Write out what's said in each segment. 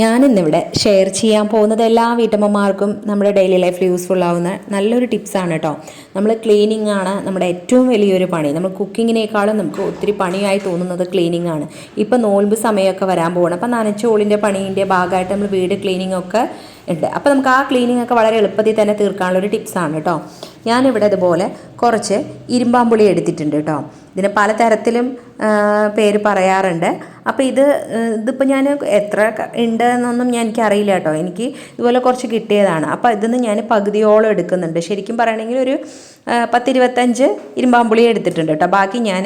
ഞാനിന്നിവിടെ ഷെയർ ചെയ്യാൻ പോകുന്നത് എല്ലാ വീട്ടമ്മമാർക്കും നമ്മുടെ ഡെയിലി ലൈഫിൽ യൂസ്ഫുൾ ആവുന്ന നല്ലൊരു ടിപ്സാണ് കേട്ടോ നമ്മൾ ക്ലീനിങ് ആണ് നമ്മുടെ ഏറ്റവും വലിയൊരു പണി. നമ്മൾ കുക്കിങ്ങിനേക്കാളും നമുക്ക് ഒത്തിരി പണിയായി തോന്നുന്നത് ക്ലീനിങ് ആണ്. ഇപ്പം നോൽമ്പ് സമയമൊക്കെ വരാൻ പോകണം അപ്പം നനച്ചോളിന്റെ പണീന്റെ ഭാഗമായിട്ട് നമ്മൾ വീട് ക്ലീനിങ് ഒക്കെ ഉണ്ട്. അപ്പോൾ നമുക്ക് ആ ക്ലീനിങ് ഒക്കെ വളരെ എളുപ്പത്തിൽ തന്നെ തീർക്കാനുള്ളൊരു ടിപ്സാണ് കേട്ടോ ഞാനിവിടെ ഇതുപോലെ കുറച്ച് ഇരുമ്പാമ്പുളി എടുത്തിട്ടുണ്ട് കേട്ടോ ഇതിന് പലതരത്തിലും പേര് പറയാറുണ്ട്. അപ്പോൾ ഇത് ഇതിപ്പോൾ ഞാൻ എത്ര ഉണ്ട് എന്നൊന്നും ഞാൻ എനിക്കറിയില്ല കേട്ടോ എനിക്ക് ഇതുപോലെ കുറച്ച് കിട്ടിയതാണ്. അപ്പോൾ ഇതിന്ന് ഞാൻ പകുതിയോളം എടുക്കുന്നുണ്ട്. ശരിക്കും പറയുകയാണെങ്കിൽ ഒരു പത്തിരുപത്തഞ്ച് ഇരുമ്പാമ്പുളി എടുത്തിട്ടുണ്ട് കേട്ടോ ബാക്കി ഞാൻ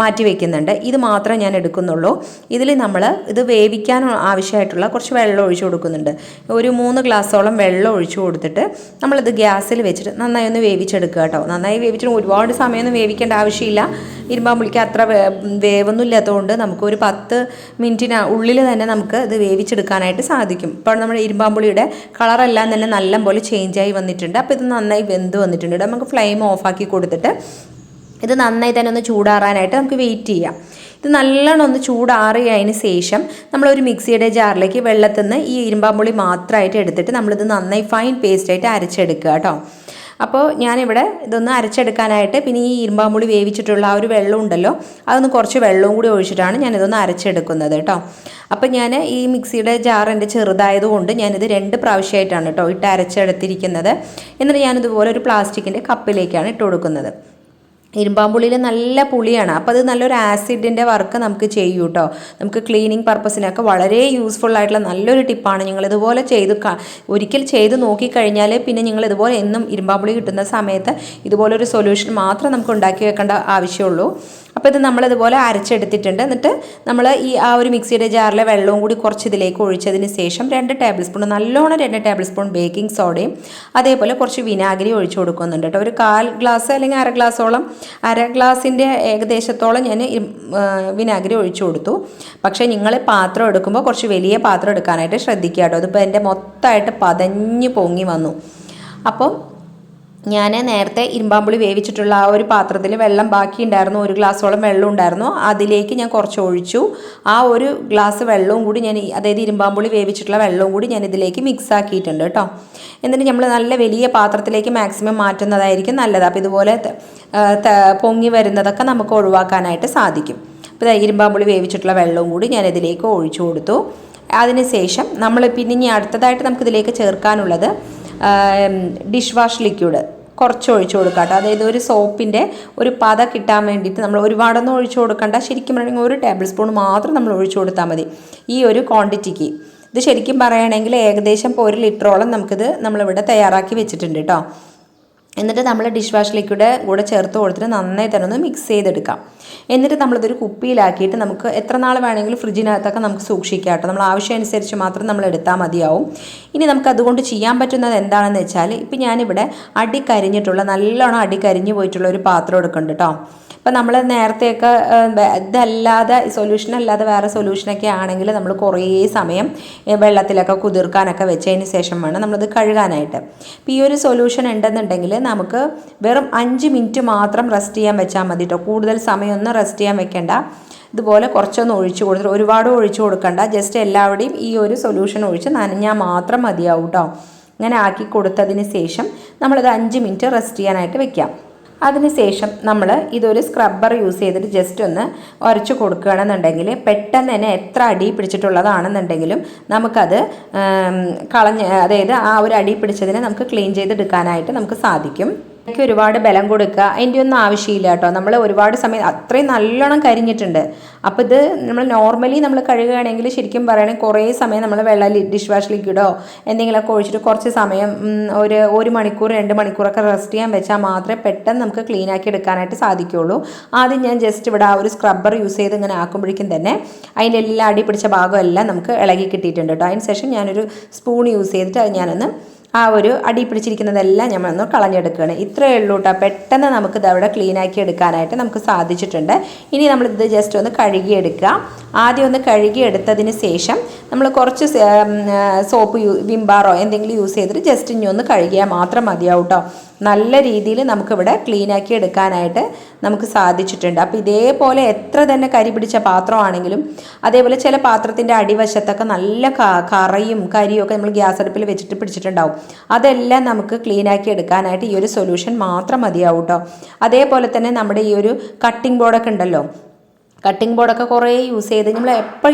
മാറ്റി വെക്കുന്നുണ്ട്. ഇത് മാത്രമേ ഞാൻ എടുക്കുന്നുള്ളൂ. ഇതിൽ നമ്മൾ ഇത് വേവിക്കാൻ ആവശ്യമായിട്ടുള്ള കുറച്ച് വെള്ളം ഒഴിച്ചു കൊടുക്കുന്നുണ്ട്. ഒരു മൂന്ന് ഗ്ലാസ്സോളം വെള്ളം ഒഴിച്ചു കൊടുത്തിട്ട് നമ്മളിത് ഗ്യാസിൽ വെച്ചിട്ട് നന്നായി ഒന്ന് വേവിച്ചെടുക്കുക കേട്ടോ. നന്നായി വേവിച്ചിട്ട് ഒരുപാട് സമയമൊന്നും വേവിക്കേണ്ട ആവശ്യമില്ല. ഇരുമ്പാമ്പുളിക്ക് അത്ര വേവൊന്നും ഇല്ലാത്തതുകൊണ്ട് നമുക്ക് ഒരു പത്ത് മിനിറ്റിന് ഉള്ളിൽ തന്നെ നമുക്ക് ഇത് വേവിച്ചെടുക്കാനായിട്ട് സാധിക്കും. ഇപ്പോൾ നമ്മുടെ ഇരുമ്പാമ്പുളിയുടെ കളറെല്ലാം തന്നെ നല്ലപോലെ ചേഞ്ചായി വന്നിട്ടുണ്ട്. അപ്പോൾ ഇത് നന്നായി വെന്ത് വന്നിട്ടുണ്ട്. നമുക്ക് ഫ്ലെയിം ഓഫാക്കി കൊടുത്തിട്ട് ഇത് നന്നായി തന്നെ ഒന്ന് ചൂടാറാനായിട്ട് നമുക്ക് വെയിറ്റ് ചെയ്യാം. ഇത് നല്ലോണം ഒന്ന് ചൂടാറിയതിന് ശേഷം നമ്മളൊരു മിക്സിയുടെ ജാറിലേക്ക് വെള്ളത്തിൽ നിന്ന് ഈ ഇരുമ്പാമ്പുളി മാത്രമായിട്ട് എടുത്തിട്ട് നമ്മളിത് നന്നായി ഫൈൻ പേസ്റ്റായിട്ട് അരച്ചെടുക്കുക കേട്ടോ. അപ്പോൾ ഞാനിവിടെ ഇതൊന്ന് അരച്ചെടുക്കാനായിട്ട് പിന്നെ ഈ ഇരുമ്പാമ്പുളി വേവിച്ചിട്ടുള്ള ആ ഒരു വെള്ളം ഉണ്ടല്ലോ അതൊന്ന് കുറച്ച് വെള്ളവും കൂടി ഒഴിച്ചിട്ടാണ് ഞാനിതൊന്ന് അരച്ചെടുക്കുന്നത് കേട്ടോ. അപ്പോൾ ഞാൻ ഈ മിക്സിയുടെ ജാർ എന്റെ ചെറുതായതുകൊണ്ട് ഞാനിത് രണ്ട് പ്രാവശ്യമായിട്ടാണ് കേട്ടോ ഇട്ട് അരച്ചെടുത്തിരിക്കുന്നത്. എന്നിട്ട് ഞാനിതുപോലെ ഒരു പ്ലാസ്റ്റിക്കിന്റെ കപ്പിലേക്കാണ് ഇട്ട് കൊടുക്കുന്നത്. ഇരുമ്പാമ്പുള്ളിയിൽ നല്ല പുളിയാണ്. അപ്പോൾ അത് നല്ലൊരു ആസിഡിന്റെ വർക്ക് നമുക്ക് ചെയ്യൂ കേട്ടോ നമുക്ക് ക്ലീനിങ് പർപ്പസിനൊക്കെ വളരെ യൂസ്ഫുൾ ആയിട്ടുള്ള നല്ലൊരു ടിപ്പാണ്. നിങ്ങൾ ഇതുപോലെ ചെയ്ത് ഒരിക്കൽ ചെയ്ത് നോക്കിക്കഴിഞ്ഞാൽ പിന്നെ നിങ്ങൾ ഇതുപോലെ എന്നും ഇരുമ്പാമ്പുളി കിട്ടുന്ന സമയത്ത് ഇതുപോലൊരു സൊല്യൂഷൻ മാത്രം നമുക്ക് ഉണ്ടാക്കി വെക്കേണ്ട ആവശ്യമുള്ളൂ അപ്പോൾ ഇത് നമ്മളിതുപോലെ അരച്ചെടുത്തിട്ടുണ്ട്. എന്നിട്ട് നമ്മൾ ഈ ആ ഒരു മിക്സിയുടെ ജാറിലെ വെള്ളവും കൂടി കുറച്ച് ഇതിലേക്ക് ഒഴിച്ചതിന് ശേഷം രണ്ട് ടേബിൾ സ്പൂൺ നല്ലോണം രണ്ട് ടേബിൾ സ്പൂൺ ബേക്കിംഗ് സോഡയും അതേപോലെ കുറച്ച് വിനാഗിരി ഒഴിച്ചു കൊടുക്കുന്നുണ്ട് കേട്ടോ. ഒരു കാൽ ഗ്ലാസ് അല്ലെങ്കിൽ അര ഗ്ലാസോളം അര ഗ്ലാസിന്റെ ഏകദേശത്തോളം ഞാൻ വിനാഗിരി ഒഴിച്ചു കൊടുത്തു. പക്ഷേ നിങ്ങൾ പാത്രം എടുക്കുമ്പോൾ കുറച്ച് വലിയ പാത്രം എടുക്കാനായിട്ട് ശ്രദ്ധിക്കുക കേട്ടോ. അതിപ്പോൾ എന്റെ മൊത്തമായിട്ട് പതഞ്ഞ് പൊങ്ങി വന്നു. അപ്പം ഞാൻ നേരത്തെ ഇരുമ്പാമ്പുളി വേവിച്ചിട്ടുള്ള ആ ഒരു പാത്രത്തിൽ വെള്ളം ബാക്കി ഉണ്ടായിരുന്നു ഒരു ഗ്ലാസ്സോളം വെള്ളം ഉണ്ടായിരുന്നു. അതിലേക്ക് ഞാൻ കുറച്ച് ഒഴിച്ചു. ആ ഒരു ഗ്ലാസ് വെള്ളവും കൂടി ഞാൻ അതായത് ഇരുമ്പാമ്പുളി വേവിച്ചിട്ടുള്ള വെള്ളവും കൂടി ഞാൻ ഇതിലേക്ക് മിക്സ് ആക്കിയിട്ടുണ്ട് കേട്ടോ. എന്നിട്ട് നമ്മൾ നല്ല വലിയ പാത്രത്തിലേക്ക് മാക്സിമം മാറ്റുന്നതായിരിക്കും നല്ലത്. അപ്പോൾ ഇതുപോലെ പൊങ്ങി വരുന്നതൊക്കെ നമുക്ക് ഒഴിവാക്കാനായിട്ട് സാധിക്കും. അപ്പോൾ ഇരുമ്പാമ്പുളി വേവിച്ചിട്ടുള്ള വെള്ളവും കൂടി ഞാൻ ഇതിലേക്ക് ഒഴിച്ചു കൊടുത്തു. അതിനുശേഷം നമ്മൾ പിന്നെ ഇനി അടുത്തതായിട്ട് നമുക്ക് ഇതിലേക്ക് ചേർക്കാനുള്ളത് ഡിഷ് വാഷ് ലിക്വിഡ് കുറച്ച് ഒഴിച്ചു കൊടുക്കുക കേട്ടോ അതായത് ഒരു സോപ്പിന്റെ ഒരു പത കിട്ടാൻ വേണ്ടിയിട്ട് നമ്മൾ ഒരുപാടൊന്നും ഒഴിച്ചു കൊടുക്കണ്ട. ശരിക്കും പറയുകയാണെങ്കിൽ ഒരു ടേബിൾ സ്പൂൺ മാത്രം നമ്മൾ ഒഴിച്ചു കൊടുത്താൽ മതി. ഈ ഒരു ക്വാണ്ടിറ്റിക്ക് ഇത് ശരിക്കും പറയുകയാണെങ്കിൽ ഏകദേശം ഇപ്പോൾ ഒരു ലിറ്ററോളം നമുക്കിത് നമ്മളിവിടെ തയ്യാറാക്കി വെച്ചിട്ടുണ്ട് കേട്ടോ എന്നിട്ട് നമ്മൾ ഡിഷ് വാഷ് ലിക്വിഡ് കൂടെ ചേർത്ത് കൊടുത്തിട്ട് നന്നായി തന്നെ ഒന്ന് മിക്സ് ചെയ്തെടുക്കാം. എന്നിട്ട് നമ്മളിതൊരു കുപ്പിയിലാക്കിയിട്ട് നമുക്ക് എത്ര നാൾ വേണമെങ്കിലും ഫ്രിഡ്ജിനകത്തൊക്കെ നമുക്ക് സൂക്ഷിക്കാം കേട്ടോ. നമ്മൾ ആവശ്യം അനുസരിച്ച് മാത്രം നമ്മൾ എടുത്താൽ മതിയാവും. ഇനി നമുക്ക് അതുകൊണ്ട് ചെയ്യാൻ പറ്റുന്നത് എന്താണെന്ന് വെച്ചാൽ ഇപ്പം ഞാനിവിടെ അടി കരിഞ്ഞിട്ടുള്ള നല്ലോണം അടി കരിഞ്ഞു പോയിട്ടുള്ള ഒരു പാത്രം എടുക്കുന്നുണ്ട് കേട്ടോ. ഇപ്പം നമ്മൾ നേരത്തെയൊക്കെ ഇതല്ലാതെ സൊല്യൂഷൻ അല്ലാതെ വേറെ സൊല്യൂഷനൊക്കെ ആണെങ്കിൽ നമ്മൾ കുറേ സമയം വെള്ളത്തിലൊക്കെ കുതിർക്കാനൊക്കെ വെച്ചതിന് ശേഷം വേണം നമ്മളത് കഴുകാനായിട്ട്. ഇപ്പം ഈ ഒരു സൊല്യൂഷൻ ഉണ്ടെന്നുണ്ടെങ്കിൽ നമുക്ക് വെറും അഞ്ച് മിനിറ്റ് മാത്രം റെസ്റ്റ് ചെയ്യാൻ വെച്ചാൽ മതി കേട്ടോ. കൂടുതൽ സമയമൊന്നും റെസ്റ്റ് ചെയ്യാൻ വെക്കേണ്ട. ഇതുപോലെ കുറച്ചൊന്ന് ഒഴിച്ചു കൊടുത്തിട്ട് ഒരുപാട് ഒഴിച്ചു കൊടുക്കണ്ട. ജസ്റ്റ് എല്ലാവരുടെയും ഈ ഒരു സൊല്യൂഷൻ ഒഴിച്ച് നനഞ്ഞാൽ മാത്രം മതിയാവും കേട്ടോ ഇങ്ങനെ ആക്കി കൊടുത്തതിന് ശേഷം നമ്മളിത് അഞ്ച് മിനിറ്റ് റെസ്റ്റ് ചെയ്യാനായിട്ട് വെക്കാം. അതിനുശേഷം നമ്മൾ ഇതൊരു സ്ക്രബ്ബർ യൂസ് ചെയ്തിട്ട് ജസ്റ്റ് ഒന്ന് ഉരച്ച് കൊടുക്കുകയാണെന്നുണ്ടെങ്കിൽ പെട്ടെന്ന് തന്നെ എത്ര അടി പിടിച്ചിട്ടുള്ളതാണെന്നുണ്ടെങ്കിലും നമുക്കത് കളഞ്ഞ് അതായത് ആ ഒരു അടി പിടിച്ചതിനെ നമുക്ക് ക്ലീൻ ചെയ്തെടുക്കാനായിട്ട് നമുക്ക് സാധിക്കും. ഇതിലേക്ക് ഒരുപാട് ബലം കൊടുക്കുക. അതിന്റെ ഒന്നും ആവശ്യമില്ല കേട്ടോ. നമ്മൾ ഒരുപാട് സമയം അത്രയും നല്ലോണം കരിഞ്ഞിട്ടുണ്ട്. അപ്പോൾ ഇത് നമ്മൾ നോർമലി നമ്മൾ കഴുകുകയാണെങ്കിൽ ശരിക്കും പറയുകയാണെങ്കിൽ കുറേ സമയം നമ്മൾ വെള്ളം ഡിഷ് വാഷ് ലിക്വിഡോ എന്തെങ്കിലുമൊക്കെ ഒഴിച്ചിട്ട് കുറച്ച് സമയം ഒരു ഒരു മണിക്കൂർ രണ്ട് മണിക്കൂറൊക്കെ റെസ്റ്റ് ചെയ്യാൻ വെച്ചാൽ മാത്രമേ പെട്ടെന്ന് നമുക്ക് ക്ലീൻ ആക്കി എടുക്കാനായിട്ട് സാധിക്കുകയുള്ളൂ. ആദ്യം ഞാൻ ജസ്റ്റ് ഇവിടെ ആ ഒരു സ്ക്രബ്ബർ യൂസ് ചെയ്ത് ഇങ്ങനെ ആക്കുമ്പോഴേക്കും തന്നെ അതിന്റെ എല്ലാ അടി പിടിച്ച ഭാഗമെല്ലാം നമുക്ക് ഇളകി കിട്ടിയിട്ടുണ്ട് കേട്ടോ. അതിന് ശേഷം ഞാനൊരു സ്പൂൺ യൂസ് ചെയ്തിട്ട് അത് ഞാനൊന്ന് ആ ഒരു അടി പിടിച്ചിരിക്കുന്നതെല്ലാം നമ്മളൊന്ന് കളഞ്ഞെടുക്കുകയാണ്. ഇത്രയേ ഉള്ളൂ കേട്ടോ പെട്ടെന്ന് നമുക്ക് അവിടെ ക്ലീൻ ആക്കി എടുക്കാനായിട്ട് നമുക്ക് സാധിച്ചിട്ടുണ്ട്. ഇനി നമ്മളിത് ജസ്റ്റ് ഒന്ന് കഴുകിയെടുക്കുക. ആദ്യം ഒന്ന് കഴുകിയെടുത്തതിന് ശേഷം നമ്മൾ കുറച്ച് സോപ്പ് യൂ വിംബാറോ എന്തെങ്കിലും യൂസ് ചെയ്തിട്ട് ജസ്റ്റ് ഇനി ഒന്ന് കഴുകിയാൽ മാത്രം മതിയാവും കേട്ടോ നല്ല രീതിയിൽ നമുക്കിവിടെ ക്ലീൻ ആക്കി എടുക്കാനായിട്ട് നമുക്ക് സാധിച്ചിട്ടുണ്ട്. അപ്പോൾ ഇതേപോലെ എത്ര തന്നെ കരി പിടിച്ച പാത്രമാണെങ്കിലും അതേപോലെ ചില പാത്രത്തിന്റെ അടിവശത്തൊക്കെ നല്ല കറയും കരിയും ഒക്കെ നമ്മൾ ഗ്യാസ് അടുപ്പിൽ വെച്ചിട്ട് പിടിച്ചിട്ടുണ്ടാവും. അതെല്ലാം നമുക്ക് ക്ലീൻ ആക്കി എടുക്കാനായിട്ട് ഈ ഒരു സൊല്യൂഷൻ മാത്രം മതിയാവും കേട്ടോ അതേപോലെ തന്നെ നമ്മുടെ ഈ ഒരു കട്ടിംഗ് ബോർഡൊക്കെ ഉണ്ടല്ലോ കട്ടിംഗ് ബോർഡൊക്കെ കുറേ യൂസ് ചെയ്ത് നമ്മൾ എപ്പോൾ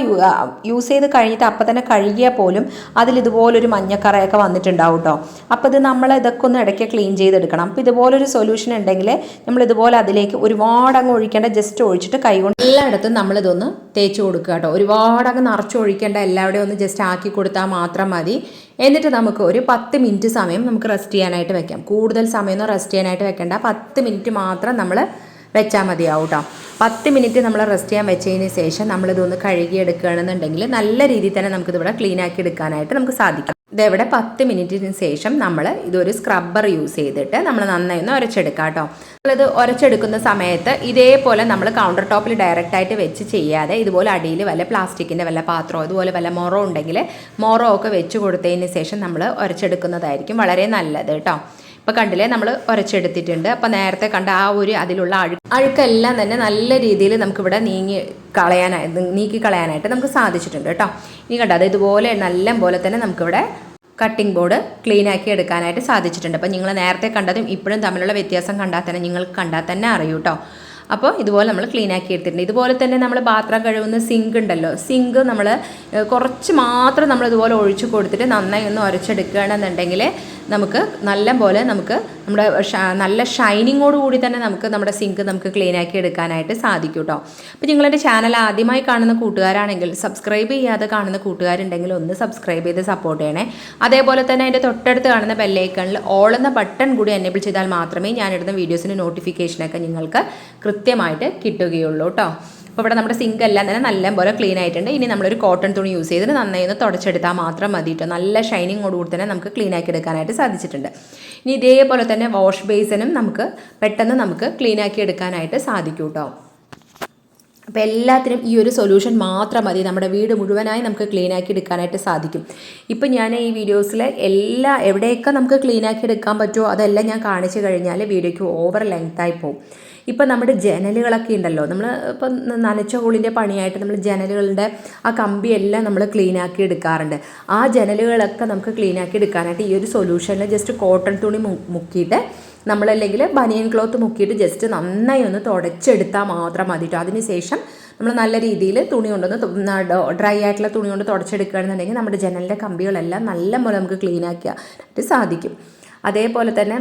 യൂസ് ചെയ്ത് കഴിഞ്ഞിട്ട് അപ്പം തന്നെ കഴുകിയാൽ പോലും അതിൽ ഇതുപോലൊരു മഞ്ഞക്കറയൊക്കെ വന്നിട്ടുണ്ടാവും കേട്ടോ അപ്പോൾ ഇത് നമ്മൾ ഇതൊക്കെ ഒന്ന് ഇടയ്ക്ക് ക്ലീൻ ചെയ്തെടുക്കണം. അപ്പോൾ ഇതുപോലൊരു സൊല്യൂഷൻ ഉണ്ടെങ്കിൽ നമ്മൾ ഇതുപോലെ അതിലേക്ക് ഒരുപാട് അങ്ങ് ഒഴിക്കേണ്ട ജസ്റ്റ് ഒഴിച്ചിട്ട് കൈകൊണ്ട് എല്ലായിടത്തും നമ്മളിതൊന്ന് തേച്ച് കൊടുക്കുക കേട്ടോ ഒരുപാട് അങ്ങ് നിറച്ച് ഒഴിക്കേണ്ട എല്ലാവിടെയും ഒന്ന് ജസ്റ്റ് ആക്കി കൊടുത്താൽ മാത്രം മതി. എന്നിട്ട് നമുക്ക് ഒരു പത്ത് മിനിറ്റ് സമയം നമുക്ക് റെസ്റ്റ് ചെയ്യാനായിട്ട് വെക്കാം. കൂടുതൽ സമയമൊന്നും റെസ്റ്റ് ചെയ്യാനായിട്ട് വെക്കേണ്ട. പത്ത് മിനിറ്റ് മാത്രം നമ്മൾ വെച്ചാൽ മതിയാവും കേട്ടോ പത്ത് മിനിറ്റ് നമ്മൾ റെസ്റ്റ് ചെയ്യാൻ വെച്ചതിന് ശേഷം നമ്മളിതൊന്ന് കഴുകി എടുക്കുകയാണെന്നുണ്ടെങ്കിൽ നല്ല രീതിയിൽ തന്നെ നമുക്കിതിവിടെ ക്ലീൻ ആക്കി എടുക്കാനായിട്ട് നമുക്ക് സാധിക്കും. ഇതെവിടെ പത്ത് മിനിറ്റിന് ശേഷം നമ്മൾ ഇതൊരു സ്ക്രബ്ബർ യൂസ് ചെയ്തിട്ട് നമ്മൾ നന്നായി ഒന്ന് ഉരച്ചെടുക്കാം കേട്ടോ. നമ്മളിത് ഉരച്ചെടുക്കുന്ന സമയത്ത് ഇതേപോലെ നമ്മൾ കൗണ്ടർ ടോപ്പിൽ ഡയറക്റ്റ് ആയിട്ട് വെച്ച് ചെയ്യാതെ ഇതുപോലെ അടിയിൽ വല്ല പ്ലാസ്റ്റിക്കിന്റെ വല്ല പാത്രമോ അതുപോലെ വല്ല മൊറോ ഉണ്ടെങ്കിൽ മൊറോ ഒക്കെ വെച്ച് കൊടുത്തതിന് ശേഷം നമ്മൾ ഉരച്ചെടുക്കുന്നതായിരിക്കും വളരെ നല്ലത് കേട്ടോ. ഇപ്പോൾ കണ്ടില്ലേ നമ്മൾ ഉരച്ചെടുത്തിട്ടുണ്ട് അപ്പോൾ നേരത്തെ കണ്ട ആ ഒരു അതിലുള്ള അഴു അഴുക്കെല്ലാം തന്നെ നല്ല രീതിയിൽ നമുക്കിവിടെ നീങ്ങി കളയാനായി നീക്കി കളയാനായിട്ട് നമുക്ക് സാധിച്ചിട്ടുണ്ട് കേട്ടോ. ഇനി കണ്ടോ അത് ഇതുപോലെ നല്ല പോലെ തന്നെ നമുക്കിവിടെ കട്ടിംഗ് ബോർഡ് ക്ലീൻ ആക്കി എടുക്കാനായിട്ട് സാധിച്ചിട്ടുണ്ട്. അപ്പോൾ നിങ്ങൾ നേരത്തെ കണ്ടതും ഇപ്പോഴും തമ്മിലുള്ള വ്യത്യാസം കണ്ടാൽ തന്നെ നിങ്ങൾക്ക് കണ്ടാൽ തന്നെ അറിയൂ കേട്ടോ അപ്പോൾ ഇതുപോലെ നമ്മൾ ക്ലീൻ ആക്കി എടുത്തിട്ടുണ്ട്. ഇതുപോലെ തന്നെ നമ്മൾ പാത്രം കഴുകുന്ന സിങ്ക് ഉണ്ടല്ലോ. സിങ്ക് നമ്മൾ കുറച്ച് മാത്രം നമ്മൾ ഇതുപോലെ ഒഴിച്ചു കൊടുത്തിട്ട് നന്നായി ഒന്ന് ഉരച്ചെടുക്കുകയാണെന്നുണ്ടെങ്കിൽ നമുക്ക് നല്ല പോലെ നമുക്ക് നമ്മുടെ നല്ല ഷൈനിങ്ങോട് കൂടി തന്നെ നമുക്ക് നമ്മുടെ സിങ്ക് നമുക്ക് ക്ലീൻ ആക്കി എടുക്കാനായിട്ട് സാധിക്കും കേട്ടോ അപ്പോൾ നിങ്ങളുടെ ചാനൽ ആദ്യമായി കാണുന്ന കൂട്ടുകാരാണെങ്കിൽ സബ്സ്ക്രൈബ് ചെയ്യാതെ കാണുന്ന കൂട്ടുകാരുണ്ടെങ്കിൽ ഒന്ന് സബ്സ്ക്രൈബ് ചെയ്ത് സപ്പോർട്ട് ചെയ്യണേ. അതേപോലെ തന്നെ അതിന്റെ തൊട്ടടുത്ത് കാണുന്ന ബെല്ലൈക്കണിൽ ഓൾ എന്ന ബട്ടൺ കൂടി എനേബിൾ ചെയ്താൽ മാത്രമേ ഞാനിടുന്ന വീഡിയോസിന്റെ നോട്ടിഫിക്കേഷനൊക്കെ നിങ്ങൾക്ക് കൃത്യമായിട്ട് കിട്ടുകയുള്ളൂ കേട്ടോ അപ്പോൾ ഇവിടെ നമ്മുടെ സിങ്ക് എല്ലാം തന്നെ നല്ല പോലെ ക്ലീൻ ആയിട്ടുണ്ട്. ഇനി നമ്മളൊരു കോട്ടൺ തുണി യൂസ് ചെയ്തിട്ട് നന്നായി ഒന്ന് തുടച്ചെടുത്താൽ മാത്രം മതി കേട്ടോ നല്ല ഷൈനിങ്ങോട് കൂടി തന്നെ നമുക്ക് ക്ലീൻ ആക്കി എടുക്കാനായിട്ട് സാധിച്ചിട്ടുണ്ട്. ഇനി ഇതേപോലെ തന്നെ വാഷ് ബേസിനും നമുക്ക് പെട്ടെന്ന് നമുക്ക് ക്ലീൻ ആക്കി എടുക്കാനായിട്ട് സാധിക്കും കേട്ടോ അപ്പോൾ എല്ലാത്തിനും ഈ ഒരു സൊല്യൂഷൻ മാത്രം മതി. നമ്മുടെ വീട് മുഴുവനായി നമുക്ക് ക്ലീൻ ആക്കി എടുക്കാനായിട്ട് സാധിക്കും. ഇപ്പം ഞാൻ ഈ വീഡിയോസിൽ എല്ലാ എവിടെയൊക്കെ നമുക്ക് ക്ലീൻ ആക്കി എടുക്കാൻ പറ്റുമോ അതെല്ലാം ഞാൻ കാണിച്ചു കഴിഞ്ഞാൽ വീഡിയോയ്ക്ക് ഓവർ ലെങ്ത്തായി പോകും ഇപ്പം നമ്മുടെ ജനലുകളൊക്കെ ഉണ്ടല്ലോ നമ്മൾ ഇപ്പം നനച്ച ഹോളിന്റെ പണിയായിട്ട് നമ്മൾ ജനലുകളുടെ ആ കമ്പിയെല്ലാം നമ്മൾ ക്ലീൻ ആക്കി എടുക്കാറുണ്ട്. ആ ജനലുകളൊക്കെ നമുക്ക് ക്ലീൻ ആക്കി എടുക്കാനായിട്ട് ഈ ഒരു സൊല്യൂഷനിൽ ജസ്റ്റ് കോട്ടൺ തുണി മുക്കിയിട്ട് നമ്മളല്ലെങ്കിൽ ബനിയൻ ക്ലോത്ത് മുക്കിയിട്ട് ജസ്റ്റ് നന്നായി ഒന്ന് തുടച്ചെടുത്താൽ മാത്രം മതി കേട്ടോ അതിനുശേഷം നമ്മൾ നല്ല രീതിയിൽ തുണി കൊണ്ടൊന്ന് ഡ്രൈ ആയിട്ടുള്ള തുണി കൊണ്ട് തുടച്ചെടുക്കുകയാണെന്നുണ്ടെങ്കിൽ നമ്മുടെ ജനലിന്റെ കമ്പികളെല്ലാം നല്ല പോലെ നമുക്ക് ക്ലീൻ ആക്കിയാൽ സാധിക്കും. അതേപോലെ തന്നെ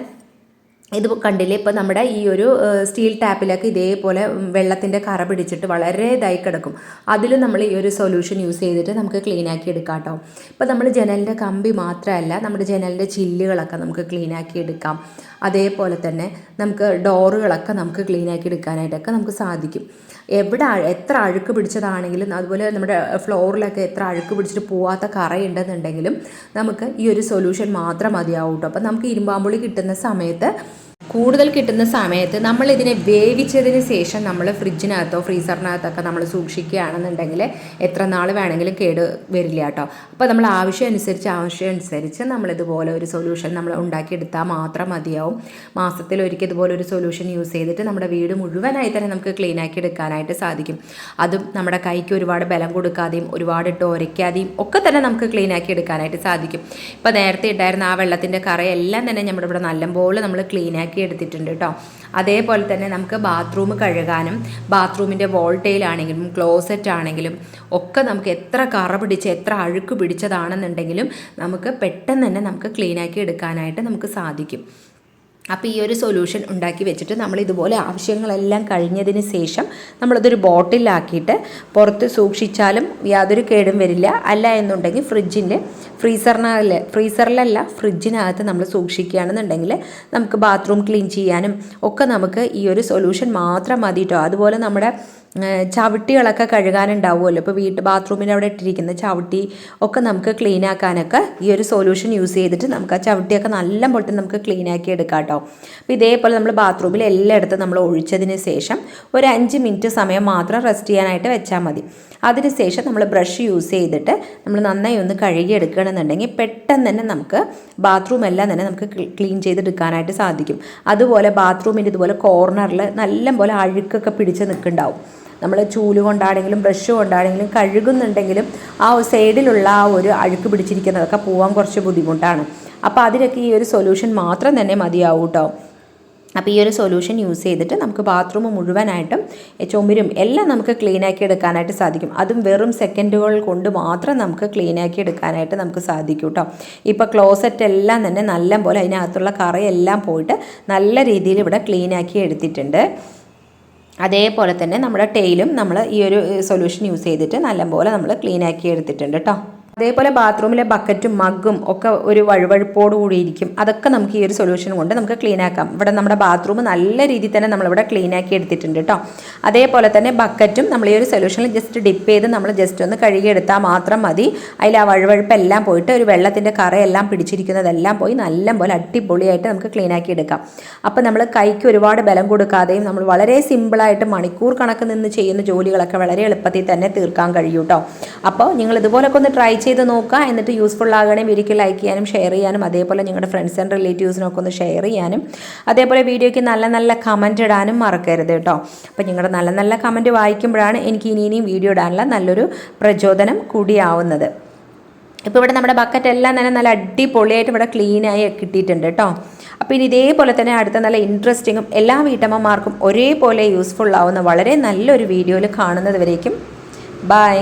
ഇത് കണ്ടില്ലേ? ഇപ്പോൾ നമ്മുടെ ഈ ഒരു സ്റ്റീൽ ടാപ്പിലൊക്കെ ഇതേപോലെ വെള്ളത്തിന്റെ കറ പിടിച്ചിട്ട് വളരെ ഇതായി കിടക്കും. അതിലും നമ്മൾ ഈ ഒരു സൊല്യൂഷൻ യൂസ് ചെയ്തിട്ട് നമുക്ക് ക്ലീൻ ആക്കി എടുക്കാം കേട്ടോ. ഇപ്പോൾ നമ്മൾ ജനലിന്റെ കമ്പി മാത്രമല്ല നമ്മുടെ ജനലിന്റെ ചില്ലുകളൊക്കെ നമുക്ക് ക്ലീൻ ആക്കി എടുക്കാം. അതേപോലെ തന്നെ നമുക്ക് ഡോറുകളൊക്കെ നമുക്ക് ക്ലീൻ ആക്കി എടുക്കാനായിട്ടൊക്കെ നമുക്ക് സാധിക്കും. എവിടെ എത്ര അഴുക്ക് പിടിച്ചതാണെങ്കിലും അതുപോലെ നമ്മുടെ ഫ്ലോറിലൊക്കെ എത്ര അഴുക്ക് പിടിച്ചിട്ട് പോവാത്ത കറയുണ്ടെന്നുണ്ടെങ്കിലും നമുക്ക് ഈ ഒരു സൊല്യൂഷൻ മാത്രം മതിയാവും കേട്ടോ. അപ്പം നമുക്ക് ഇരുമ്പാമ്പുളി കിട്ടുന്ന സമയത്ത് കൂടുതൽ കിട്ടുന്ന സമയത്ത് നമ്മൾ ഇതിനെ വേവിച്ചതിന് ശേഷം നമ്മൾ ഫ്രിഡ്ജിനകത്തോ ഫ്രീസറിനകത്തൊക്കെ നമ്മൾ സൂക്ഷിക്കുകയാണെന്നുണ്ടെങ്കിൽ എത്ര നാൾ വേണമെങ്കിലും കേട് വരില്ല കേട്ടോ. അപ്പോൾ നമ്മൾ ആവശ്യം അനുസരിച്ച് ആവശ്യം അനുസരിച്ച് നമ്മളിതുപോലെ ഒരു സൊല്യൂഷൻ നമ്മൾ ഉണ്ടാക്കിയെടുത്താൽ മാത്രം മതിയാവും. മാസത്തിൽ ഒരിക്കൽ ഇതുപോലെ ഒരു സൊല്യൂഷൻ യൂസ് ചെയ്തിട്ട് നമ്മുടെ വീട് മുഴുവനായി തന്നെ നമുക്ക് ക്ലീൻ ആക്കി എടുക്കാനായിട്ട് സാധിക്കും. അതും നമ്മുടെ കൈക്ക് ഒരുപാട് ബലം കൊടുക്കാതെയും ഒരുപാട് ഇട്ട് ഒരയ്ക്കാതെയും ഒക്കെ തന്നെ നമുക്ക് ക്ലീൻ ആക്കി എടുക്കാനായിട്ട് സാധിക്കും. ഇപ്പോൾ നേരത്തെ ഉണ്ടായിരുന്ന ആ വെള്ളത്തിന്റെ കറയെല്ലാം തന്നെ നമ്മുടെ ഇവിടെ നല്ലപോലെ നമ്മൾ ക്ലീൻ ആക്കി എടുത്തിട്ടുണ്ട് കേട്ടോ. അതേപോലെ തന്നെ നമുക്ക് ബാത്റൂം കഴുകാനും ബാത്റൂമിന്റെ വോൾട്ടയിലാണെങ്കിലും ക്ലോസറ്റ് ആണെങ്കിലും ഒക്കെ നമുക്ക് എത്ര കറ പിടിച്ച് എത്ര അഴുക്ക് പിടിച്ചതാണെന്നുണ്ടെങ്കിലും നമുക്ക് പെട്ടെന്ന് തന്നെ നമുക്ക് ക്ലീനാക്കി എടുക്കാനായിട്ട് നമുക്ക് സാധിക്കും. അപ്പോൾ ഈ ഒരു സൊല്യൂഷൻ ഉണ്ടാക്കി വെച്ചിട്ട് നമ്മൾ ഇതുപോലെ ആവശ്യങ്ങളെല്ലാം കഴിഞ്ഞതിന് ശേഷം നമ്മളതൊരു ബോട്ടിലാക്കിയിട്ട് പുറത്ത് സൂക്ഷിച്ചാലും യാതൊരു കേടും വരില്ല. അല്ല എന്നുണ്ടെങ്കിൽ ഫ്രിഡ്ജിന്റെ ഫ്രീസറിനല്ല ഫ്രീസറിലല്ല ഫ്രിഡ്ജിനകത്ത് നമ്മൾ സൂക്ഷിക്കുകയാണെന്നുണ്ടെങ്കിൽ നമുക്ക് ബാത്റൂം ക്ലീൻ ചെയ്യാനും ഒക്കെ നമുക്ക് ഈ ഒരു സൊല്യൂഷൻ മാത്രം മതി കേട്ടോ അതുപോലെ നമ്മുടെ ചവിട്ടികളൊക്കെ കഴുകാനുണ്ടാവുമല്ലോ. ഇപ്പോൾ വീട്ട് ബാത്റൂമിന്റെ അവിടെ ഇട്ടിരിക്കുന്ന ചവിട്ടി ഒക്കെ നമുക്ക് ക്ലീൻ ആക്കാനൊക്കെ ഈ ഒരു സൊല്യൂഷൻ യൂസ് ചെയ്തിട്ട് നമുക്ക് ആ ചവിട്ടിയൊക്കെ നല്ല പോലെ നമുക്ക് ക്ലീൻ ആക്കി എടുക്കാം കേട്ടോ അപ്പോൾ ഇതേപോലെ നമ്മൾ ബാത്റൂമിൽ എല്ലായിടത്തും നമ്മൾ ഒഴിച്ചതിന് ശേഷം ഒരു അഞ്ച് മിനിറ്റ് സമയം മാത്രം റെസ്റ്റ് ചെയ്യാനായിട്ട് വെച്ചാൽ മതി. അതിനുശേഷം നമ്മൾ ബ്രഷ് യൂസ് ചെയ്തിട്ട് നമ്മൾ നന്നായി ഒന്ന് കഴുകി എടുക്കുകയാണെന്നുണ്ടെങ്കിൽ പെട്ടെന്ന് തന്നെ നമുക്ക് ബാത്റൂം എല്ലാം തന്നെ നമുക്ക് ക്ലീൻ ചെയ്തെടുക്കാനായിട്ട് സാധിക്കും. അതുപോലെ ബാത്റൂമിന്റെ ഇതുപോലെ കോർണറിൽ നല്ല പോലെ അഴുക്കൊക്കെ പിടിച്ച് നിൽക്കുന്നുണ്ടാവും. നമ്മൾ ചൂൽ കൊണ്ടാണെങ്കിലും ബ്രഷ് കൊണ്ടാണെങ്കിലും കഴുകുന്നുണ്ടെങ്കിലും ആ സൈഡിലുള്ള ആ ഒരു അഴുക്ക് പിടിച്ചിരിക്കുന്നതൊക്കെ പോകാൻ കുറച്ച് ബുദ്ധിമുട്ടാണ്. അപ്പോൾ അതിനൊക്കെ ഈ ഒരു സൊല്യൂഷൻ മാത്രം തന്നെ മതിയാവും കേട്ടോ അപ്പോൾ ഈ ഒരു സൊല്യൂഷൻ യൂസ് ചെയ്തിട്ട് നമുക്ക് ബാത്റൂം മുഴുവനായിട്ടും ചുമരും എല്ലാം നമുക്ക് ക്ലീൻ ആക്കി എടുക്കാനായിട്ട് സാധിക്കും. അതും വെറും സെക്കൻഡുകൾ കൊണ്ട് മാത്രം നമുക്ക് ക്ലീൻ ആക്കി എടുക്കാനായിട്ട് നമുക്ക് സാധിക്കും കേട്ടോ ഇപ്പോൾ ക്ലോസറ്റ് എല്ലാം തന്നെ നല്ല പോലെ അതിനകത്തുള്ള കറയെല്ലാം പോയിട്ട് നല്ല രീതിയിൽ ഇവിടെ ക്ലീൻ ആക്കി എടുത്തിട്ടുണ്ട്. അതേപോലെ തന്നെ നമ്മുടെ ടെയിലും നമ്മൾ ഈ ഒരു സൊല്യൂഷൻ യൂസ് ചെയ്തിട്ട് നല്ലപോലെ നമ്മൾ ക്ലീൻ ആക്കി എടുത്തിട്ടുണ്ട് കേട്ടോ അതേപോലെ ബാത്റൂമിലെ ബക്കറ്റും മഗ്ഗും ഒക്കെ ഒരു വഴുവഴുപ്പോട് കൂടി ഇരിക്കും അതൊക്കെ നമുക്ക് ഈ ഒരു സൊല്യൂഷൻ കൊണ്ട് നമുക്ക് ക്ലീൻ ആക്കാം. ഇവിടെ നമ്മുടെ ബാത്റൂം നല്ല രീതിയിൽ തന്നെ നമ്മളിവിടെ ക്ലീൻ ആക്കി എടുത്തിട്ടുണ്ട് കേട്ടോ അതേപോലെ തന്നെ ബക്കറ്റും നമ്മൾ ഈ ഒരു സൊല്യൂഷനിൽ ജസ്റ്റ് ഡിപ്പ് ചെയ്ത് നമ്മൾ ജസ്റ്റ് ഒന്ന് കഴുകിയെടുത്താൽ മാത്രം മതി. അതിൽ ആ വഴുവഴുപ്പെല്ലാം പോയിട്ട് ഒരു വെള്ളത്തിന്റെ കറയെല്ലാം പിടിച്ചിരിക്കുന്നതെല്ലാം പോയി നല്ല പോലെ അടിപൊളിയായിട്ട് നമുക്ക് ക്ലീൻ ആക്കി എടുക്കാം. അപ്പോൾ നമ്മൾ കൈക്ക് ഒരുപാട് ബലം കൊടുക്കാതെയും നമ്മൾ വളരെ സിമ്പിളായിട്ട് മണിക്കൂർ കണക്ക് നിന്ന് ചെയ്യുന്ന ജോലികളൊക്കെ വളരെ എളുപ്പത്തിൽ തന്നെ തീർക്കാൻ കഴിയും കേട്ടോ അപ്പോൾ നിങ്ങൾ ഇതുപോലൊക്കെ ഒന്ന് ട്രൈ ചെയ്ത് നോക്കുക. എന്നിട്ട് യൂസ്ഫുൾ ആകണേ വീഡിയോക്ക് ലൈക്ക് ചെയ്യാനും ഷെയർ ചെയ്യാനും അതേപോലെ നിങ്ങളുടെ ഫ്രണ്ട്സ് ആൻഡ് റിലേറ്റീവ്സിനൊക്കെ ഒന്ന് ഷെയർ ചെയ്യാനും അതേപോലെ വീഡിയോയ്ക്ക് നല്ല നല്ല കമന്റ് ഇടാനും മറക്കരുത് കേട്ടോ. അപ്പോൾ നിങ്ങളുടെ നല്ല നല്ല കമന്റ് വായിക്കുമ്പോഴാണ് എനിക്ക് ഇനി ഇനിയും വീഡിയോ ഇടാനുള്ള നല്ലൊരു പ്രചോദനം കൂടിയാവുന്നത്. ഇപ്പോൾ ഇവിടെ നമ്മുടെ ബക്കറ്റ് എല്ലാം തന്നെ നല്ല അടിപൊളിയായിട്ട് ഇവിടെ ക്ലീനായി കിട്ടിയിട്ടുണ്ട് കേട്ടോ. അപ്പോൾ ഇനി ഇതേപോലെ തന്നെ അടുത്ത നല്ല ഇൻട്രസ്റ്റിങ്ങും എല്ലാ വീട്ടമ്മമാർക്കും ഒരേപോലെ യൂസ്ഫുൾ ആവുന്ന വളരെ നല്ലൊരു വീഡിയോയിൽ കാണുന്നത് വരേക്കും. ബൈ